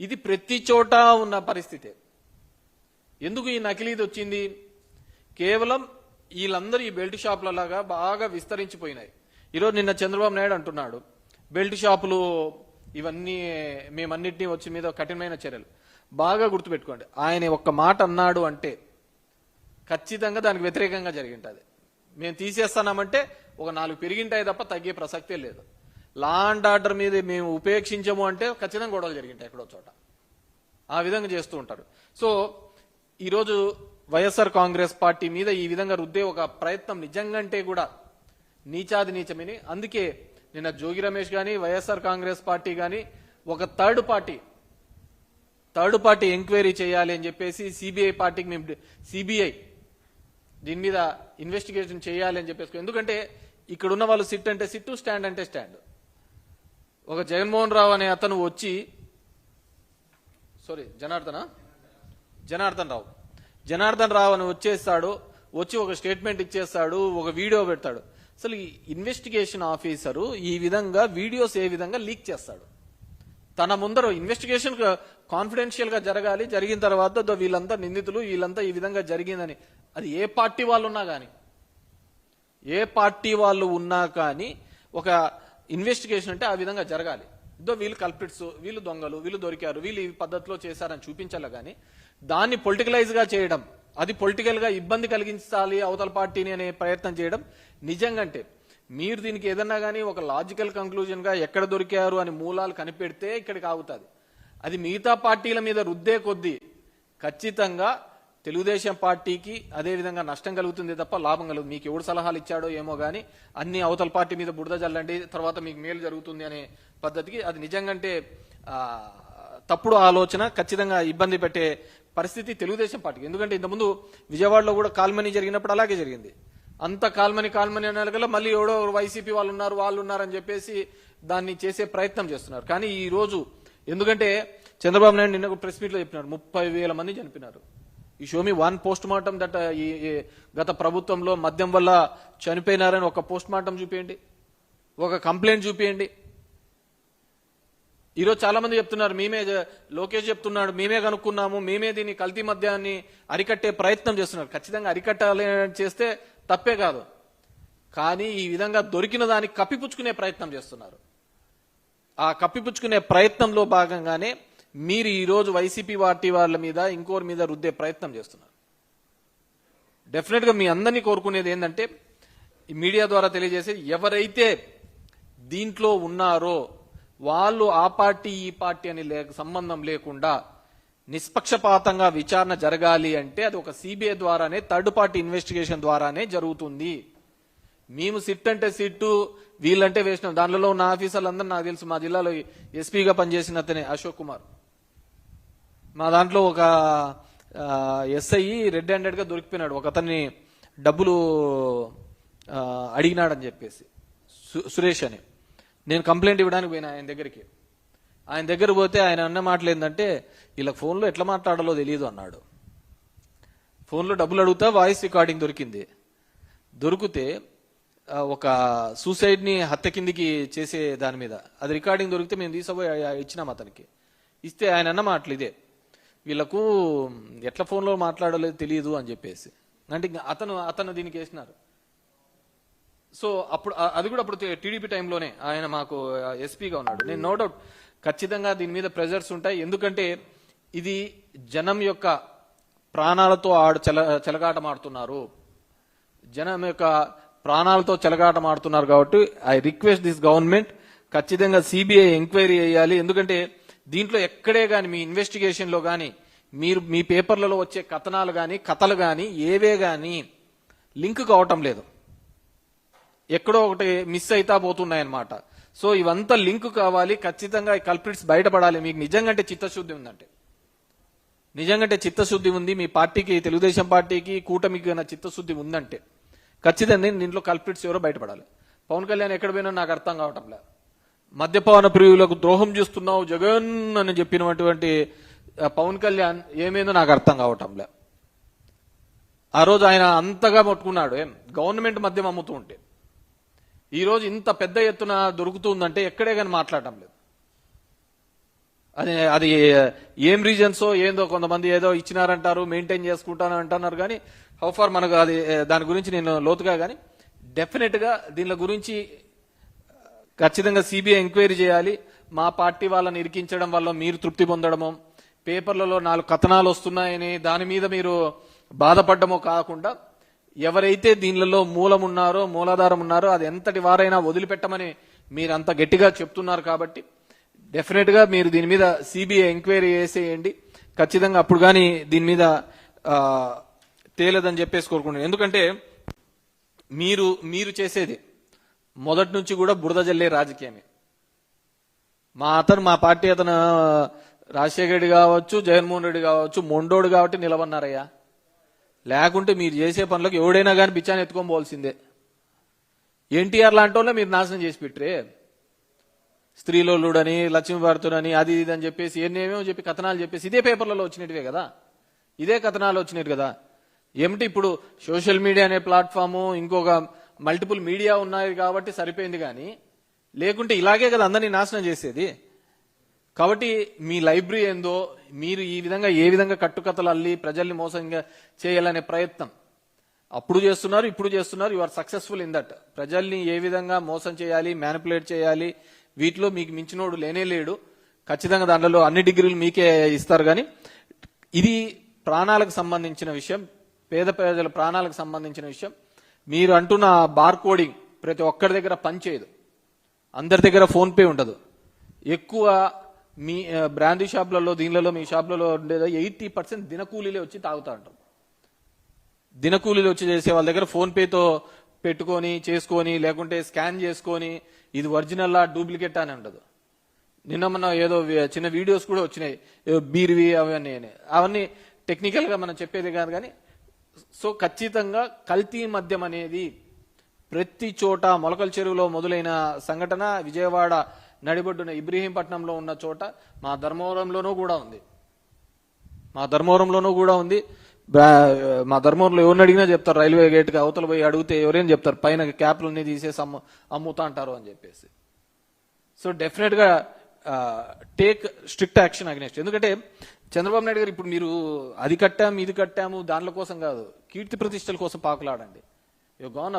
ఇది ప్రతి చోట ఉన్న పరిస్థితే. ఎందుకు ఈ నకిలీది వచ్చింది? కేవలం వీళ్ళందరూ ఈ బెల్ట్ షాపులలాగా బాగా విస్తరించిపోయినాయి. ఈరోజు నిన్న చంద్రబాబు నాయుడు అంటున్నాడు బెల్ట్ షాపులు ఇవన్నీ మేమన్నిటినీ వచ్చి మీద కఠినమైన చర్యలు. బాగా గుర్తుపెట్టుకోండి ఆయన ఒక్క మాట అన్నాడు అంటే ఖచ్చితంగా దానికి వ్యతిరేకంగా జరిగింటుంది. మేము తీసేస్తానామంటే ఒక నాలుగు పెరిగింటాయి తప్ప తగ్గే ప్రసక్తే లేదు. లా అండ్ ఆర్డర్ మీద మేము ఉపేక్షించము అంటే ఖచ్చితంగా గొడవలు జరిగింటాయి ఎక్కడో చోట. ఆ విధంగా చేస్తూ ఉంటారు. సో ఈరోజు వైఎస్ఆర్ కాంగ్రెస్ పార్టీ మీద ఈ విధంగా రుద్దే ఒక ప్రయత్నం నిజంగంటే కూడా నీచాది నీచమని. అందుకే నిన్న జోగి రమేష్ కానీ వైఎస్ఆర్ కాంగ్రెస్ పార్టీ కానీ ఒక third party third party enquiry చేయాలి అని చెప్పేసి సిబిఐ పార్టీకి మేము సిబిఐ దీని మీద ఇన్వెస్టిగేషన్ చేయాలి అని చెప్పేసి. ఎందుకంటే ఇక్కడ ఉన్న వాళ్ళు సిట్ అంటే సిట్టు స్టాండ్ అంటే స్టాండ్. ఒక జగన్మోహన్ రావు అనే అతను వచ్చి సారీ జనార్దన? జనార్దన్ రావు. జనార్దన్ రావు అని వచ్చేస్తాడు వచ్చి ఒక స్టేట్మెంట్ ఇచ్చేస్తాడు ఒక వీడియో పెడతాడు. అసలు ఈ ఇన్వెస్టిగేషన్ ఆఫీసరు ఈ విధంగా వీడియోస్ ఏ విధంగా లీక్ చేస్తాడు? తన ముందర ఇన్వెస్టిగేషన్ కాన్ఫిడెన్షియల్గా జరగాలి జరిగిన తర్వాత వీళ్ళంతా నిందితులు వీళ్ళంతా ఈ విధంగా జరిగిందని. అది ఏ పార్టీ వాళ్ళు ఉన్నా కానీ ఏ పార్టీ వాళ్ళు ఉన్నా కానీ ఒక ఇన్వెస్టిగేషన్ అంటే ఆ విధంగా జరగాలి. ఇదో వీళ్ళు కల్పిట్స్ వీళ్ళు దొంగలు వీళ్ళు దొరికారు వీళ్ళు ఈ పద్ధతిలో చేశారని చూపించాలి కానీ దాన్ని పొలిటికలైజ్గా చేయడం అది పొలిటికల్గా ఇబ్బంది కలిగించాలి అవతల పార్టీని అనే ప్రయత్నం చేయడం నిజంగా అంటే మీరు దీనికి ఏదన్నా కానీ ఒక లాజికల్ కంక్లూజన్గా ఎక్కడ దొరికారు అని మూలాలు కనిపెడితే ఇక్కడికి ఆగుతుంది. అది మిగతా పార్టీల మీద రుద్దే కొద్దీ ఖచ్చితంగా తెలుగుదేశం పార్టీకి అదే విధంగా నష్టం కలుగుతుంది తప్ప లాభం కలుగుతుంది మీకు ఎవడు సలహాలు ఇచ్చాడో ఏమో కానీ అన్ని అవతల పార్టీ మీద బుడద జల్లండి తర్వాత మీకు మేలు జరుగుతుంది అనే పద్ధతికి అది నిజంగంటే తప్పుడు ఆలోచన ఖచ్చితంగా ఇబ్బంది పెట్టే పరిస్థితి తెలుగుదేశం పార్టీకి. ఎందుకంటే ఇంతకుముందు విజయవాడలో కూడా కాల్మనీ జరిగినప్పుడు అలాగే జరిగింది. అంత కాల్మని కాల్మని అనగల మళ్ళీ ఎవడో వైసీపీ వాళ్ళు ఉన్నారు వాళ్ళు ఉన్నారని చెప్పేసి దాన్ని చేసే ప్రయత్నం చేస్తున్నారు. కానీ ఈ రోజు ఎందుకంటే చంద్రబాబు నాయుడు నిన్న ప్రెస్ మీట్లో చెప్పినారు ముప్పై వేల మంది చనిపోయినారు. Uh, ఈ show me one postmortem that ఈ గత ప్రభుత్వంలో మద్యం వల్ల చనిపోయినారని ఒక పోస్ట్ మార్టం చూపించండి ఒక కంప్లైంట్ చూపించండి ఈరోజు చాలా మంది చెప్తున్నారు మేమే లోకేష్ చెప్తున్నాడు మేమే కనుక్కున్నాము మేమే దీన్ని కల్తీ మద్యాన్ని అరికట్టే ప్రయత్నం చేస్తున్నారు. ఖచ్చితంగా అరికట్టాలి చేస్తే తప్పే కాదు. కానీ ఈ విధంగా దొరికిన దాన్ని కప్పిపుచ్చుకునే ప్రయత్నం చేస్తున్నారు. ఆ కప్పిపుచ్చుకునే ప్రయత్నంలో భాగంగానే మీరు ఈరోజు వైసీపీ పార్టీ వాళ్ళ మీద ఇంకోరి మీద రుద్దే ప్రయత్నం చేస్తున్నారు. డెఫినెట్గా మీ అందరినీ కోరుకునేది ఏంటంటే ఈ మీడియా ద్వారా తెలియజేసేది ఎవరైతే దీంట్లో ఉన్నారో వాళ్ళు ఆ పార్టీ ఈ పార్టీ అని సంబంధం లేకుండా నిష్పక్షపాతంగా విచారణ జరగాలి అంటే అది ఒక సిబిఐ ద్వారానే థర్డ్ పార్టీ ఇన్వెస్టిగేషన్ ద్వారానే జరుగుతుంది. మేము సిట్ అంటే సిట్టు వీళ్ళంటే వేసినాం దానిలో ఉన్న ఆఫీసర్లందరూ నాకు తెలుసు మా జిల్లాలో ఎస్పీగా పనిచేసిన అతనే అశోక్ కుమార్. మా దాంట్లో ఒక ఎస్ఐ రెడ్ హ్యాండెడ్గా దొరికిపోయినాడు. ఒక అతన్ని డబ్బులు అడిగినాడని చెప్పేసి. సు- సురేష్ అని. నేను కంప్లైంట్ ఇవ్వడానికి పోయినా ఆయన దగ్గరికి. ఆయన దగ్గర పోతే ఆయన అన్న మాటలు ఏంటంటే వీళ్ళకి ఫోన్లో ఎట్లా మాట్లాడాలో తెలియదు అన్నాడు. ఫోన్లో డబ్బులు అడుగుతా వాయిస్ రికార్డింగ్ దొరికింది. దొరికితే ఒక సూసైడ్ని హత్య కిందికి చేసే దాని మీద. అది రికార్డింగ్ దొరికితే మేము తీసుకుపోయి ఇచ్చినాం అతనికి. ఇస్తే ఆయన అన్న మాటలు ఇదే. వీళ్ళకు ఎట్లా ఫోన్లో మాట్లాడలేదు తెలియదు అని చెప్పేసి. అంటే ఇంకా అతను అతను దీనికి వేసినారు. సో అప్పుడు అది కూడా అప్పుడు టీడీపీ టైంలోనే ఆయన మాకు ఎస్పీగా ఉన్నాడు. నేను నో డౌట్ ఖచ్చితంగా దీని మీద ప్రెజర్స్ ఉంటాయి. ఎందుకంటే ఇది జనం యొక్క ప్రాణాలతో ఆడు చెల చెలగాటమాడుతున్నారు. జనం యొక్క ప్రాణాలతో చెలగాటమాడుతున్నారు కాబట్టి ఐ రిక్వెస్ట్ దిస్ గవర్నమెంట్ ఖచ్చితంగా సిబిఐ ఎంక్వైరీ చేయాలి. ఎందుకంటే దీంట్లో ఎక్కడే కానీ మీ ఇన్వెస్టిగేషన్లో కానీ మీరు మీ పేపర్లలో వచ్చే కథనాలు కానీ కథలు కానీ ఏవే కానీ లింక్ కావటం లేదు. ఎక్కడో ఒకటి మిస్ అయితా పోతున్నాయన్నమాట. సో ఇవంతా లింక్ కావాలి. ఖచ్చితంగా ఈ కల్ప్రిట్స్ బయటపడాలి. మీకు నిజంగా అంటే చిత్తశుద్ధి ఉందంటే. నిజంగా అంటే చిత్తశుద్ధి ఉంది. మీ పార్టీకి తెలుగుదేశం పార్టీకి కూటమికి గన చిత్తశుద్ధి ఉందంటే. ఖచ్చితంగా దీంట్లో కల్ప్రిట్స్ ఎవరో బయటపడాలి. పవన్ కళ్యాణ్ ఎక్కడ పోయినా నాకు అర్థం కావటం లేదు. మద్యపాన ప్రియులకు ద్రోహం చేస్తున్నావు జగన్ అని చెప్పినటువంటి పవన్ కళ్యాణ్ ఏమైందో నాకు అర్థం కావటంలే. ఆ రోజు ఆయన అంతగా పట్టుకున్నాడు. ఏం? గవర్నమెంట్ మద్యం అమ్ముతూ ఉంటే. ఈరోజు ఇంత పెద్ద ఎత్తున దొరుకుతుందంటే ఎక్కడే కానీ మాట్లాడటం లేదు. అది అది ఏం రీజన్సో ఏందో కొంతమంది ఏదో ఇచ్చినారంటారు మెయింటైన్ చేసుకుంటాను అంటున్నారు కానీ హౌ ఫార్ మనకు అది దాని గురించి నేను లోతుగా కానీ డెఫినెట్గా దీని గురించి ఖచ్చితంగా సిబిఐ ఎంక్వైరీ చేయాలి. మా పార్టీ వాళ్ళని ఇరికించడం వల్ల మీరు తృప్తి పొందడమో పేపర్లలో నాలుగు కథనాలు వస్తున్నాయని దాని మీద మీరు బాధపడ్డమో కాకుండా ఎవరైతే దీనిలలో మూలం ఉన్నారో మూలాధారం ఉన్నారో అది ఎంతటి వారైనా వదిలిపెట్టమని మీరు అంత గట్టిగా చెప్తున్నారు కాబట్టి డెఫినెట్గా మీరు దీని మీద సిబిఐ ఎంక్వైరీ చేసేయండి. ఖచ్చితంగా అప్పుడు కానీ దీని మీద తేలేదని తేలదని చెప్పేసి కోరుకుంటున్నాను. ఎందుకంటే మీరు మీరు చేసేది. మొదటి నుంచి కూడా బురద జల్లే రాజకీయమే. మా అతను మా పార్టీ అతను రాజశేఖర రెడ్డి కావచ్చు జగన్మోహన్ రెడ్డి కావచ్చు మొండోడు కాబట్టి నిలబన్నారయ్యా లేకుంటే మీరు చేసే పనులకు ఎవడైనా కానీ బిచ్చాన్ని ఎత్తుకొని పోవాల్సిందే. ఎన్టీఆర్ లాంటి వాళ్ళే మీరు నాశనం చేసి పెట్టరే. స్త్రీలోలుడని లక్ష్మీభారతుడని అది ఇది అని చెప్పేసి ఎన్నేమో చెప్పి కథనాలు చెప్పేసి ఇదే పేపర్లలో వచ్చినట్టువే కదా. ఇదే కథనాలు వచ్చినట్టు కదా. ఏమిటి ఇప్పుడు సోషల్ మీడియా అనే ప్లాట్ఫాము ఇంకొక మల్టిపుల్ మీడియా ఉన్నాయి కాబట్టి సరిపోయింది కానీ లేకుంటే ఇలాగే కదా అందరినీ నాశనం చేసేది. కాబట్టి మీ లైబ్రరీ ఏందో మీరు ఈ విధంగా ఏ విధంగా కట్టుకథలు అల్లి ప్రజల్ని మోసంగా చేయాలనే ప్రయత్నం. అప్పుడు చేస్తున్నారు ఇప్పుడు చేస్తున్నారు you are successful in that ప్రజల్ని ఏ విధంగా మోసం చేయాలి మ్యానిపులేట్ చేయాలి వీటిలో మీకు మించినోడు లేనే లేడు. ఖచ్చితంగా దాంట్లో అన్ని డిగ్రీలు మీకే ఇస్తారు కానీ ఇది ప్రాణాలకు సంబంధించిన విషయం పేద ప్రజల ప్రాణాలకు సంబంధించిన విషయం. మీరు అంటున్న బార్ కోడింగ్ ప్రతి ఒక్కరి దగ్గర పనిచేయదు అందరి దగ్గర ఫోన్ పే ఉండదు. ఎక్కువ మీ బ్రాండ్ బ్రాందీ షాపులలో దీనిలలో మీ షాపులలో ఉండేది ఎయిటీ పర్సెంట్ దినకూలీలే వచ్చి తాగుతా ఉంటారు దినకూలీలు వచ్చి చేసే వాళ్ళ దగ్గర ఫోన్ పేతో పెట్టుకొని చేసుకొని లేకుంటే స్కాన్ చేసుకొని ఇది ఒరిజినల్లా డూప్లికేట్ అని ఉండదు. నిన్న మన ఏదో చిన్న వీడియోస్ కూడా వచ్చినాయి. బీర్వి అవన్నీ అని. అవన్నీ టెక్నికల్గా మనం చెప్పేది కాదు కానీ సో ఖచ్చితంగా కల్తీ మద్యం అనేది ప్రతి చోట మొలకల చెరువులో మొదలైన సంఘటన విజయవాడ నడిబొడ్డున ఇబ్రహీంపట్నంలో ఉన్న చోట మా ధర్మవరంలోనూ కూడా ఉంది. మా ధర్మవరంలోనూ కూడా ఉంది. మా ధర్మవరంలో ఎవరిని అడిగినా చెప్తారు రైల్వే గేట్కి అవతల పోయి అడిగితే ఎవరైనా చెప్తారు పైన క్యాప్లన్నీ తీసేసి అమ్ము అమ్ముతా అంటారు అని చెప్పేసి. సో డెఫినెట్గా టేక్ స్ట్రిక్ట్ యాక్షన్ అగ్నెస్ట్ ఎందుకంటే చంద్రబాబు నాయుడు గారు ఇప్పుడు మీరు అది కట్టాము ఇది కట్టాము దానిల కోసం కాదు కీర్తి ప్రతిష్టల కోసం పాకులాడండి. గౌన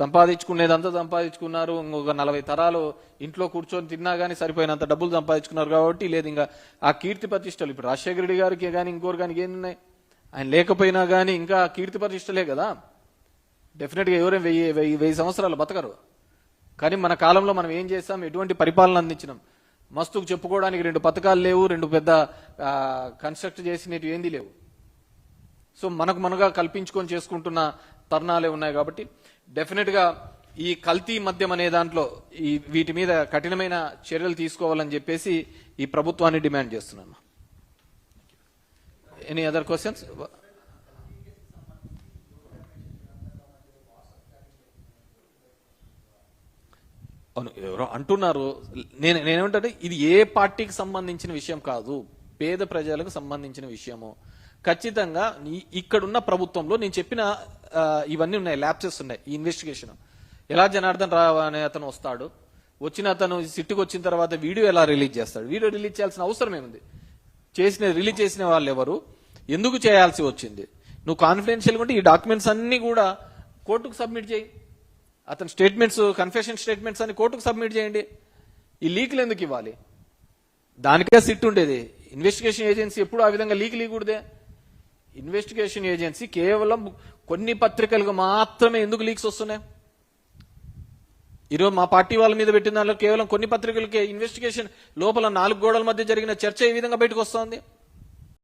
సంపాదించుకునేదంతా సంపాదించుకున్నారు ఇంకొక నలభై తరాలు ఇంట్లో కూర్చొని తిన్నా కానీ సరిపోయినంత డబ్బులు సంపాదించుకున్నారు కాబట్టి లేదు ఇంకా ఆ కీర్తి ప్రతిష్టలు ఇప్పుడు రాజశేఖర రెడ్డి గారికి కానీ ఇంకోరు కానీ ఏమున్నాయి ఆయన లేకపోయినా కానీ ఇంకా కీర్తి ప్రతిష్టలే కదా. డెఫినెట్గా ఎవరైనా వెయ్యి వెయ్యి వెయ్యి సంవత్సరాలు బతకరు. కానీ మన కాలంలో మనం ఏం చేస్తాం? ఎటువంటి పరిపాలన అందించినాం? మస్తుకు చెప్పుకోవడానికి రెండు పథకాలు లేవు రెండు పెద్ద కన్స్ట్రక్ట్ చేసినవి ఏంది లేవు. సో మనకు మనగా కల్పించుకొని చేసుకుంటున్న తరుణాలే ఉన్నాయి కాబట్టి డెఫినెట్గా ఈ కల్తీ మద్యం అనే దాంట్లో ఈ వీటి మీద కఠినమైన చర్యలు తీసుకోవాలని చెప్పేసి ఈ ప్రభుత్వాన్ని డిమాండ్ చేస్తున్నాను. ఎనీ అదర్ క్వశ్చన్స్ ఎవరో అంటున్నారు. నేను నేనేమంటే ఇది ఏ పార్టీకి సంబంధించిన విషయం కాదు. పేద ప్రజలకు సంబంధించిన విషయము. ఖచ్చితంగా ఇక్కడున్న ప్రభుత్వంలో నేను చెప్పిన ఇవన్నీ ఉన్నాయి ల్యాప్సెస్ ఉన్నాయి ఈ ఇన్వెస్టిగేషన్ ఎలా జనార్దన్ రావు అనే అతను వస్తాడు. వచ్చిన అతను సిట్టుకు వచ్చిన తర్వాత వీడియో ఎలా రిలీజ్ చేస్తాడు? వీడియో రిలీజ్ చేయాల్సిన అవసరం ఏముంది? చేసిన రిలీజ్ చేసిన వాళ్ళు ఎవరు? ఎందుకు చేయాల్సి వచ్చింది? నువ్వు కాన్ఫిడెన్షియల్గా ఉంటే ఈ డాక్యుమెంట్స్ అన్ని కూడా కోర్టుకు సబ్మిట్ చేయి. అతని స్టేట్మెంట్స్ కన్ఫెషన్ స్టేట్మెంట్స్ అని కోర్టుకు సబ్మిట్ చేయండి. ఈ లీక్లు ఎందుకు ఇవ్వాలి? దానికే సిట్ ఉండేది. ఇన్వెస్టిగేషన్ ఏజెన్సీ ఎప్పుడు ఆ విధంగా లీక్ లీకూడదే. ఇన్వెస్టిగేషన్ ఏజెన్సీ కేవలం కొన్ని పత్రికలకు మాత్రమే ఎందుకు లీక్స్ వస్తున్నాయి? ఈరోజు మా పార్టీ వాళ్ళ మీద పెట్టిన దానిలో కేవలం కొన్ని పత్రికలకే ఇన్వెస్టిగేషన్ లోపల నాలుగు గోడల మధ్య జరిగిన చర్చ ఈ విధంగా బయటకు వస్తోంది.